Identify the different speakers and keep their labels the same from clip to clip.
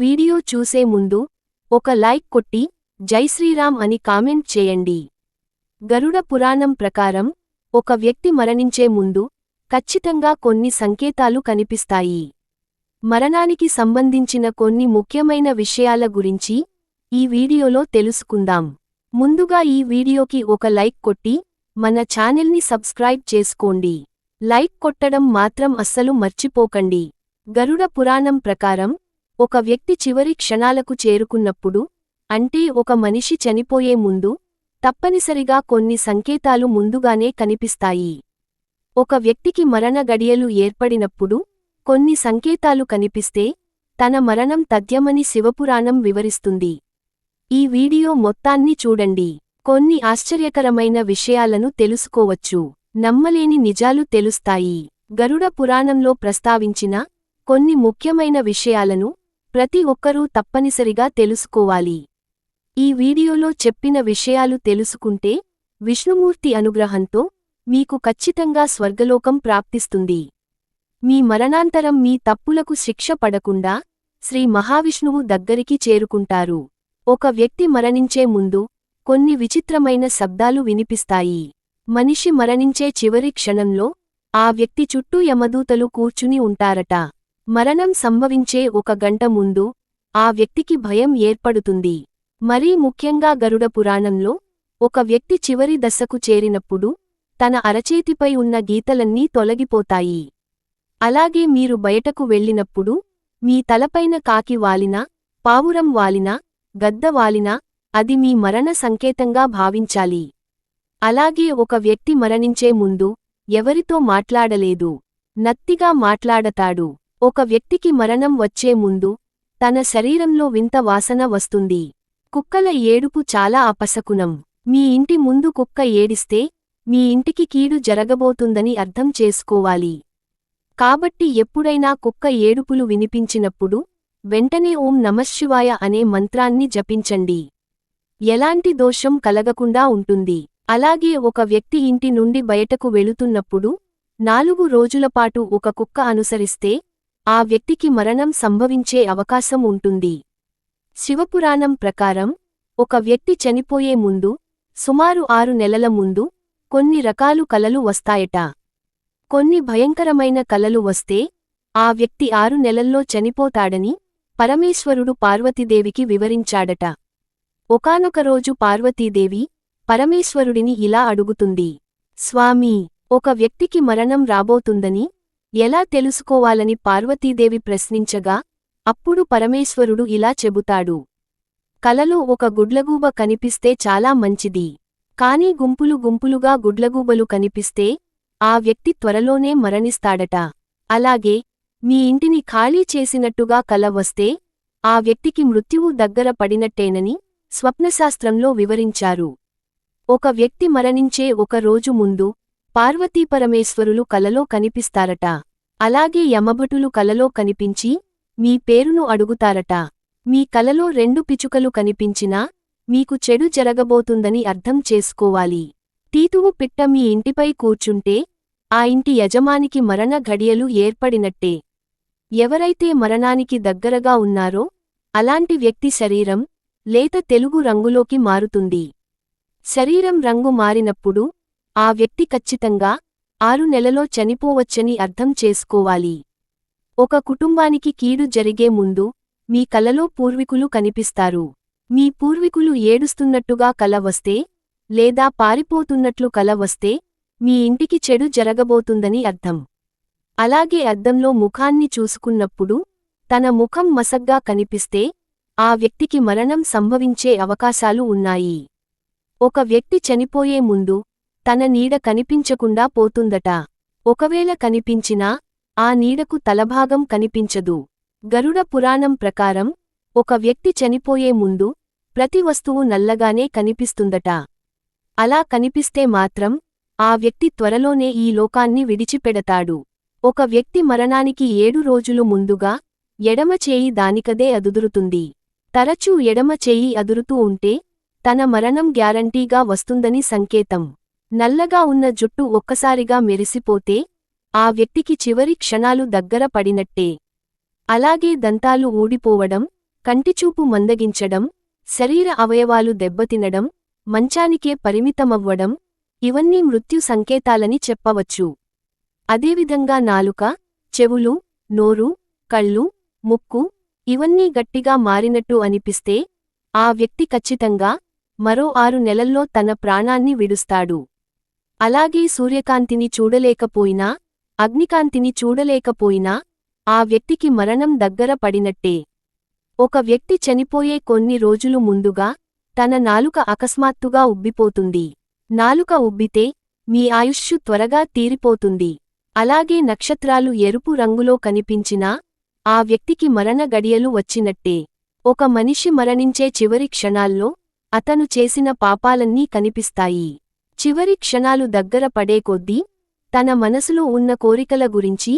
Speaker 1: Video చూసే ముందు ఒక లైక్ కొట్టి జై శ్రీరామ్ అని కామెంట్ చేయండి. గరుడ పురాణం ప్రకారం ఒక వ్యక్తి మరణించే ముందు ఖచ్చితంగా కొన్ని సంకేతాలు కనిపిస్తాయి. మరణానికి సంబంధించిన కొన్ని ముఖ్యమైన విషయాల గురించి ఈ వీడియోలో తెలుసుకుందాం. ముందుగా ఈ వీడియోకి ఒక లైక్ కొట్టి మన ఛానల్ని సబ్స్క్రైబ్ చేసుకోండి. లైక్ కొట్టడం మాత్రం అస్సలు మర్చిపోకండి. గరుడ పురాణం ప్రకారం ఒక వ్యక్తి చివరి క్షణాలకు చేరుకున్నప్పుడు అంటే ఒక మనిషి చనిపోయే ముందు తప్పనిసరిగా కొన్ని సంకేతాలు ముందుగానే కనిపిస్తాయి. ఒక వ్యక్తికి మరణ గడియలు ఏర్పడినప్పుడు కొన్ని సంకేతాలు కనిపిస్తే తన మరణం తథ్యమని శివపురాణం వివరిస్తుంది. ఈ వీడియో మొత్తాన్ని చూడండి. కొన్ని ఆశ్చర్యకరమైన విషయాలను తెలుసుకోవచ్చు. నమ్మలేని నిజాలు తెలుస్తాయి. గరుడ పురాణంలో ప్రస్తావించిన కొన్ని ముఖ్యమైన విషయాలను ప్రతి ఒక్కరూ తప్పనిసరిగా తెలుసుకోవాలి. ఈ వీడియోలో చెప్పిన విషయాలు తెలుసుకుంటే విష్ణుమూర్తి అనుగ్రహంతో మీకు ఖచ్చితంగా స్వర్గలోకం ప్రాప్తిస్తుంది. మీ మరణాంతరం మీ తప్పులకు శిక్ష పడకుండా శ్రీ మహావిష్ణువు దగ్గరికి చేరుకుంటారు. ఒక వ్యక్తి మరణించే ముందు కొన్ని విచిత్రమైన శబ్దాలు వినిపిస్తాయి. మనిషి మరణించే చివరి క్షణంలో ఆ వ్యక్తి చుట్టూ యమదూతలు కూర్చుని ఉంటారట. మరణం సంభవించే ఒక గంట ముందు ఆ వ్యక్తికి భయం ఏర్పడుతుంది. మరీ ముఖ్యంగా గరుడ పురాణంలో ఒక వ్యక్తి చివరి దశకు చేరినప్పుడు తన అరచేతిపై ఉన్న గీతలన్నీ తొలగిపోతాయి. అలాగే మీరు బయటకు వెళ్ళినప్పుడు మీ తలపైన కాకి వాలినా పావురం వాలినా గద్ద వాలినా అది మీ మరణ సంకేతంగా భావించాలి. అలాగే ఒక వ్యక్తి మరణించే ముందు ఎవరితో మాట్లాడలేదు. నత్తిగా మాట్లాడతాడు. ఒక వ్యక్తికి మరణం వచ్చే ముందు తన శరీరంలో వింత వాసన వస్తుంది. కుక్కల ఏడుపు చాలా అపశకునం. మీ ఇంటి ముందు కుక్క ఏడిస్తే మీ ఇంటికి కీడు జరగబోతుందని అర్థం చేసుకోవాలి. కాబట్టి ఎప్పుడైనా కుక్క ఏడుపులు వినిపించినప్పుడు వెంటనే ఓం నమశివాయ అనే మంత్రాన్ని జపించండి. ఎలాంటి దోషం కలగకుండా ఉంటుంది. అలాగే ఒక వ్యక్తి ఇంటి నుండి బయటకు వెళుతున్నప్పుడు నాలుగు రోజులపాటు ఒక కుక్క అనుసరిస్తే ఆ వ్యక్తికి మరణం సంభవించే అవకాశం ఉంటుంది. శివపురాణం ప్రకారం ఒక వ్యక్తి చనిపోయే ముందు సుమారు ఆరు నెలల ముందు కొన్ని రకాలు కలలు వస్తాయట. కొన్ని భయంకరమైన కలలు వస్తే ఆ వ్యక్తి ఆరు నెలల్లో చనిపోతాడని పరమేశ్వరుడు పార్వతీదేవికి వివరించాడట. ఒకానొక రోజు పార్వతీదేవి పరమేశ్వరుడిని ఇలా అడుగుతుంది. స్వామీ ఒక వ్యక్తికి మరణం రాబోతుందని ఎలా తెలుసుకోవాలని పార్వతీదేవి ప్రశ్నించగా అప్పుడు పరమేశ్వరుడు ఇలా చెబుతాడు. కలలో ఒక గుడ్లగూబ కనిపిస్తే చాలా మంచిది. కాని గుంపులు గుంపులుగా గుడ్లగూబలు కనిపిస్తే ఆ వ్యక్తి త్వరలోనే మరణిస్తాడట. అలాగే మీ ఇంటిని ఖాళీ చేసినట్టుగా కల వస్తే ఆ వ్యక్తికి మృత్యువు దగ్గర పడినట్టేనని స్వప్నశాస్త్రంలో వివరించారు. ఒక వ్యక్తి మరణించే ఒక రోజు ముందు పార్వతీపరమేశ్వరులు కలలో కనిపిస్తారట. అలాగే యమభటులు కలలో కనిపించి మీ పేరును అడుగుతారట. మీ కలలో రెండు పిచుకలు కనిపించినా మీకు చెడు జరగబోతుందని అర్థం చేసుకోవాలి. తీతువు పిట్ట మీ ఇంటిపై కూర్చుంటే ఆ ఇంటి యజమానికి మరణ ఘడియలు ఏర్పడినట్టే. ఎవరైతే మరణానికి దగ్గరగా ఉన్నారో అలాంటి వ్యక్తి శరీరం లేత తెలుగు రంగులోకి మారుతుంది. శరీరం రంగు మారినప్పుడు ఆ వ్యక్తి ఖచ్చితంగా ఆరు నెలలో చనిపోవచ్చని అర్థం చేసుకోవాలి. ఒక కుటుంబానికి కీడు జరిగే ముందు మీ కలలో పూర్వీకులు కనిపిస్తారు. మీ పూర్వీకులు ఏడుస్తున్నట్టుగా కల వస్తే లేదా పారిపోతున్నట్లు కల వస్తే మీ ఇంటికి చెడు జరగబోతుందని అర్థం. అలాగే అద్దంలో ముఖాన్ని చూసుకున్నప్పుడు తన ముఖం మసగ్గా కనిపిస్తే ఆ వ్యక్తికి మరణం సంభవించే అవకాశాలు ఉన్నాయి. ఒక వ్యక్తి చనిపోయే ముందు తన నీడ కనిపించకుండా పోతుందట. ఒకవేళ కనిపించినా ఆ నీడకు తలభాగం కనిపించదు. గరుడ పురాణం ప్రకారం ఒక వ్యక్తి చనిపోయే ముందు ప్రతి వస్తువు నల్లగానే కనిపిస్తుందట. అలా కనిపిస్తే మాత్రం ఆ వ్యక్తి త్వరలోనే ఈ లోకాన్ని విడిచిపెడతాడు. ఒక వ్యక్తి మరణానికి ఏడు రోజులు ముందుగా ఎడమ చేయి దానికదే అదుదురుతుంది. తరచూ ఎడమ చేయి అదురుతూ ఉంటే తన మరణం గ్యారంటీగా వస్తుందని సంకేతం. నల్లగా ఉన్న జుట్టు ఒక్కసారిగా మెరిసిపోతే ఆ వ్యక్తికి చివరి క్షణాలు దగ్గర పడినట్టే. అలాగే దంతాలు ఊడిపోవడం కంటిచూపు మందగించడం శరీర అవయవాలు దెబ్బతినడం మంచానికే పరిమితమవ్వడం ఇవన్నీ మృత్యు సంకేతాలని చెప్పవచ్చు. అదేవిధంగా నాలుక చెవులు నోరు కళ్ళు ముక్కు ఇవన్నీ గట్టిగా మారినట్టు అనిపిస్తే ఆ వ్యక్తి ఖచ్చితంగా మరో ఆరు నెలల్లో తన ప్రాణాన్ని విడుస్తాడు. అలాగే సూర్యకాంతిని చూడలేకపోయినా అగ్నికాంతిని చూడలేకపోయినా ఆ వ్యక్తికి మరణం దగ్గర పడినట్టే. ఒక వ్యక్తి చనిపోయే కొన్ని రోజులు ముందుగా తన నాలుక అకస్మాత్తుగా ఉబ్బిపోతుంది. నాలుక ఉబ్బితే మీ ఆయుష్షు త్వరగా తీరిపోతుంది. అలాగే నక్షత్రాలు ఎరుపు రంగులో కనిపించినా ఆ వ్యక్తికి మరణ గడియలు వచ్చినట్టే. ఒక మనిషి మరణించే చివరి క్షణాల్లో అతను చేసిన పాపాలన్నీ కనిపిస్తాయి. చివరి క్షణాలు దగ్గర పడే కొద్దీ తన మనసులో ఉన్న కోరికల గురించి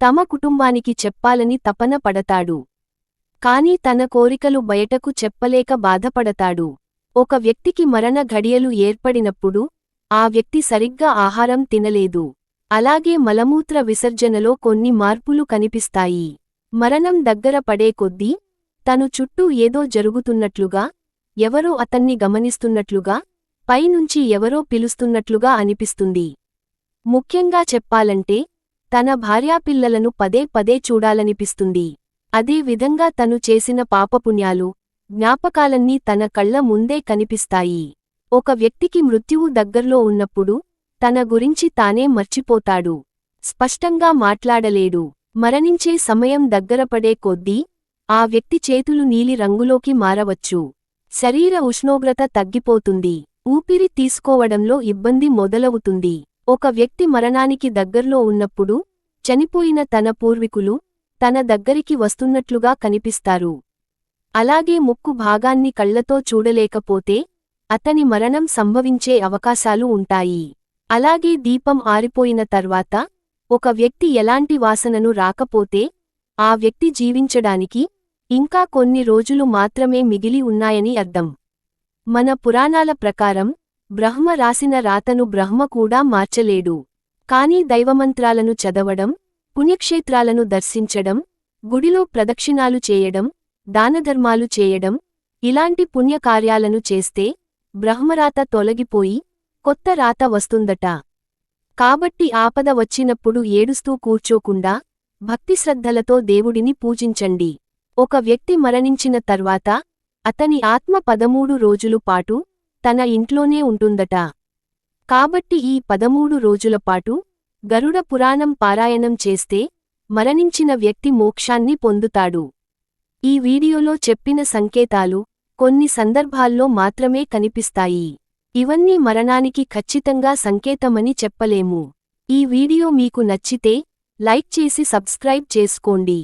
Speaker 1: తమ కుటుంబానికి చెప్పాలని తపన పడతాడు. కాని తన కోరికలు బయటకు చెప్పలేక బాధపడతాడు. ఒక వ్యక్తికి మరణ ఘడియలు ఏర్పడినప్పుడు ఆ వ్యక్తి సరిగ్గా ఆహారం తినలేదు. అలాగే మలమూత్ర విసర్జనలో కొన్ని మార్పులు కనిపిస్తాయి. మరణం దగ్గర పడే కొద్దీ తను చుట్టూ ఏదో జరుగుతున్నట్లుగా ఎవరో అతన్ని గమనిస్తున్నట్లుగా పైనుంచి ఎవరో పిలుస్తున్నట్లుగా అనిపిస్తుంది. ముఖ్యంగా చెప్పాలంటే తన భార్యాపిల్లలను పదే పదే చూడాలనిపిస్తుంది. అదే విధంగా తను చేసిన పాపపుణ్యాలు జ్ఞాపకాలన్నీ తన కళ్ళ ముందే కనిపిస్తాయి. ఒక వ్యక్తికి మృత్యువు దగ్గర్లో ఉన్నప్పుడు తన గురించి తానే మర్చిపోతాడు. స్పష్టంగా మాట్లాడలేడు. మరణించే సమయం దగ్గరపడే కొద్దీ ఆ వ్యక్తి చేతులు నీలి రంగులోకి మారవచ్చు. శరీర ఉష్ణోగ్రత తగ్గిపోతుంది. ఊపిరి తీసుకోవడంలో ఇబ్బంది మొదలవుతుంది. ఒక వ్యక్తి మరణానికి దగ్గర్లో ఉన్నప్పుడు చనిపోయిన తన పూర్వీకులు తన దగ్గరికి వస్తున్నట్లుగా కనిపిస్తారు. అలాగే ముక్కు భాగాన్ని కళ్ళతో చూడలేకపోతే అతని మరణం సంభవించే అవకాశాలు ఉంటాయి. అలాగే దీపం ఆరిపోయిన తర్వాత ఒక వ్యక్తి ఎలాంటి వాసనను రాకపోతే ఆ వ్యక్తి జీవించడానికి ఇంకా కొన్ని రోజులు మాత్రమే మిగిలి ఉన్నాయని అర్థం. మన పురాణాల ప్రకారం బ్రహ్మ రాసిన రాతను బ్రహ్మ కూడా మార్చలేడు. కాని దైవమంత్రాలను చదవడం పుణ్యక్షేత్రాలను దర్శించడం గుడిలో ప్రదక్షిణాలు చేయడం దానధర్మాలు చేయడం ఇలాంటి పుణ్యకార్యాలను చేస్తే బ్రహ్మరాత తొలగిపోయి కొత్త రాత వస్తుందట. కాబట్టి ఆపద వచ్చినప్పుడు ఏడుస్తూ కూర్చోకుండా భక్తిశ్రద్ధలతో దేవుడిని పూజించండి. ఒక వ్యక్తి మరణించిన తర్వాత అతని ఆత్మ పదమూడు రోజులు పాటు తన ఇంట్లోనే ఉంటుందట. కాబట్టి ఈ పదమూడు రోజుల పాటు గరుడ పురాణం పారాయణం చేస్తే మరణించిన వ్యక్తి మోక్షాన్ని పొందుతాడు. ఈ వీడియోలో చెప్పిన సంకేతాలు కొన్ని సందర్భాల్లో మాత్రమే కనిపిస్తాయి. ఇవన్నీ మరణానికి ఖచ్చితంగా సంకేతమని చెప్పలేము. ఈ వీడియో మీకు నచ్చితే లైక్ చేసి సబ్స్క్రైబ్ చేసుకోండి.